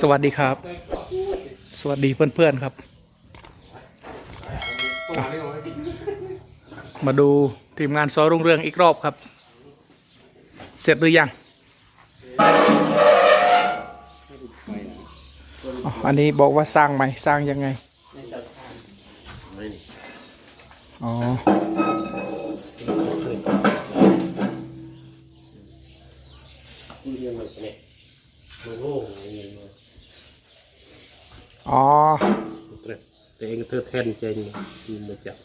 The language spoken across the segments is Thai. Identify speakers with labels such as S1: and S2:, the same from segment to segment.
S1: สวัสดีครับ สวัสดีเพื่อนๆครับ มาดูทีมงานซอรุ่งเรืองอีกรอบครับ เสร็จหรือยังอันนี้บอกว่าสร้างไหมสร้างยังไงอ๋อ
S2: เรียงแบบนี้มันโง่อย่างเงี้ย
S1: อ๋อ
S2: แต่เองเธอแทนใจกินมาจับ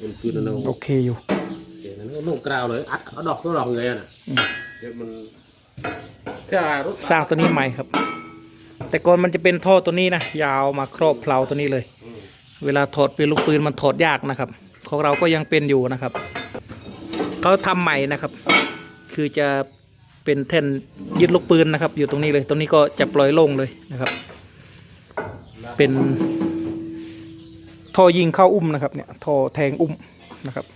S2: มันคือนั่น
S1: โอเคอยู่
S2: เดี๋ยวนั้นโน่กราวเลยอัดเอาดอกก็ดอกเลยน่ะ
S1: อืม
S2: เดี๋ยวมันถ้ารถ
S1: สร้างตัวนี้ใหม่ครับ แต่ก่อนมันจะเป็นท่อตัวนี้นะยาวมาครอบเพลาตัวนี้เลย เวลาถอดเป็นลูกปืนมันถอดยากนะครับ ของเราก็ยังเป็นอยู่นะครับเขาทำใหม่นะครับ คือจะเป็นแท่นยึดลูกปืนนะครับ อยู่ตรงนี้เลย ตรงนี้ก็จะปล่อยโล่งเลยนะครับ เป็น ท่อยิงเข้าอุ้มนะครับเนี่ยท่อแทงอุ้มนะครับ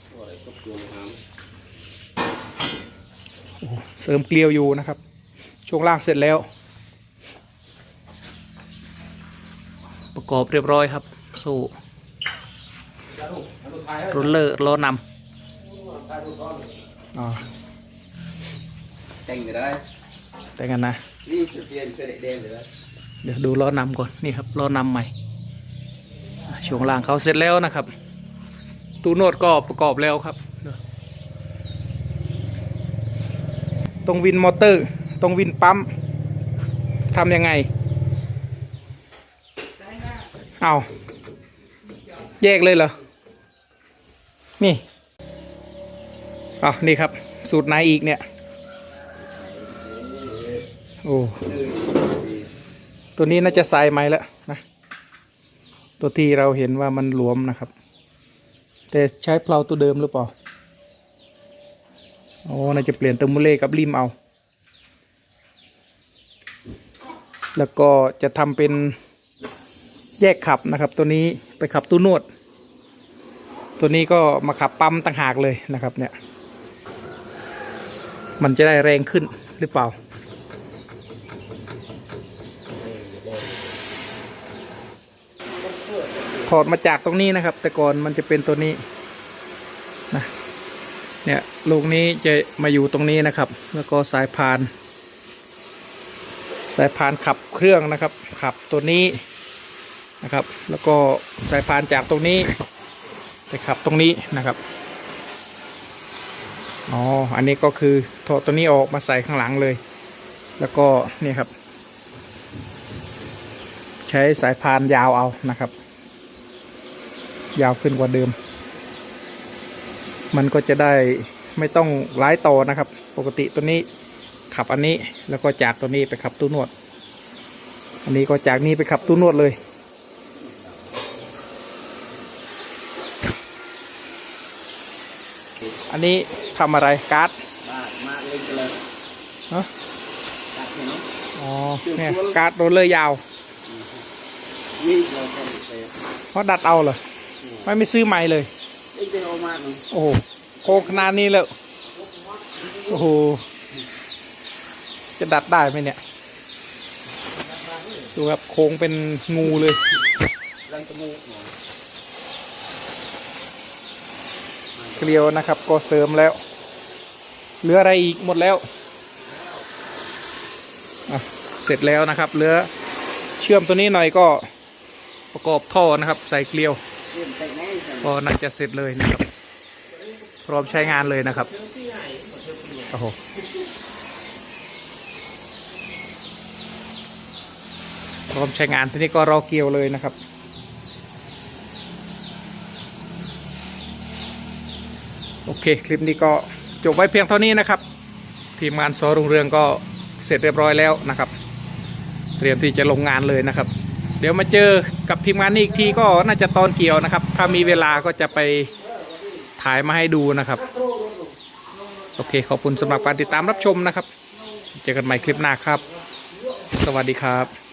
S1: โอ้โหเสริมเกลียวอยู่นะครับ ช่วงล่างเสร็จแล้ว ประกอบเรียบร้อยครับโซ่โรลเลอร์ล้อนำอ๋อ
S3: แต่งก็ได้
S1: แต่งกันนะ
S3: นี่จุดเรียนเคยได้เด่นเลย
S1: เดี๋ยวดูล้อนำก่อน นี่ครับล้อนำใหม่อะ ช่วงล่างเขาเสร็จแล้วนะครับ ตู้โนดก็ประกอบแล้วครับ ตรงวินมอเตอร์ ตรงวินปั๊มทำยังไง เอาแยกเลยเหรอ นี่อ๋อนี่ครับ สูตรไหนอีกเนี่ย โอ้ ตัวนี้น่าจะใส่ไหมแล้วนะ ตัวที่เราเห็นว่ามันหลวมนะครับ แต่ใช้เพลาตัวเดิมหรือเปล่าโอ้น่าจะเปลี่ยนเตอร์โมูเล่กับริมเอา แล้วก็จะทำเป็นแยกขับนะครับ ตัวนี้ไปขับตู้นวด ตัวนี้ก็มาขับปั๊มต่างหากเลยนะครับเนี่ย มันจะได้แรงขึ้นหรือเปล่า ถอดมาจากตรงนี้นะครับ แต่ก่อนมันจะเป็นตัวนี้นะเนี่ยลูกนี้จะมาอยู่ตรงนี้นะครับ แล้วก็สายพาน สายพานขับเครื่องนะครับ ขับตัวนี้นะครับ แล้วก็สายพานจากตรงนี้ไปขับตรงนี้นะครับอ๋ออันนี้ก็คือถอดตัวนี้ออกมาใส่ข้างหลังเลย แล้วก็นี่ครับ ใช้สายพานยาวเอานะครับ ยาวขึ้นกว่าเดิม มันก็จะได้ไม่ต้องไล่ต่อนะครับ ปกติตัวนี้ขับอันนี้แล้วก็จากตัวนี้ไปขับตู้นวด อันนี้ก็จากนี้ไปขับตู้นวดเลยอันนี้ทำอะไรการ์ด
S3: มากมากเลยกันเลย
S1: ฮะ
S3: ตัดเนาะ
S1: อ๋อเนี่ยการ์ดโรลเลอร์ยาว
S3: นี่เราก็ไป
S1: เพราะดัดเอาเหรอ ไม่ไม่ซื้อใหม่เลย
S3: เอ็งจะเอามากมั้ง
S1: โอ้โหโค้งขนาดนี้แล้วโอ้โหจะดัดได้ไหมเนี่ยดูครับโค้งเป็นงูเลย
S3: รังจมูกหน่อย
S1: เกลียวนะครับ ก็เสริมแล้ว เหลืออะไรอีกหมดแล้วอะเสร็จแล้วนะครับ เหลือเชื่อมตัวนี้หน่อยก็ประกอบท่อนะครับ ใส่เกลียว ก็น่าจะเสร็จเลยนะครับ พร้อมใช้งานเลยนะครับโอ้โหพร้อมใช้งานทีนี้ก็รอเกี่ยวเลยนะครับโอเค คลิปนี้ก็จบไว้เพียงเท่านี้นะครับ ทีมงานซอรุ่งเรืองก็เสร็จเรียบร้อยแล้วนะครับ เตรียมที่จะลงงานเลยนะครับ เดี๋ยวมาเจอกับทีมงานนี้อีกทีก็น่าจะตอนเกี่ยวนะครับ ถ้ามีเวลาก็จะไปถ่ายมาให้ดูนะครับ โอเค ขอบคุณสำหรับการติดตามรับชมนะครับ เจอกันใหม่คลิปหน้าครับ สวัสดีครับ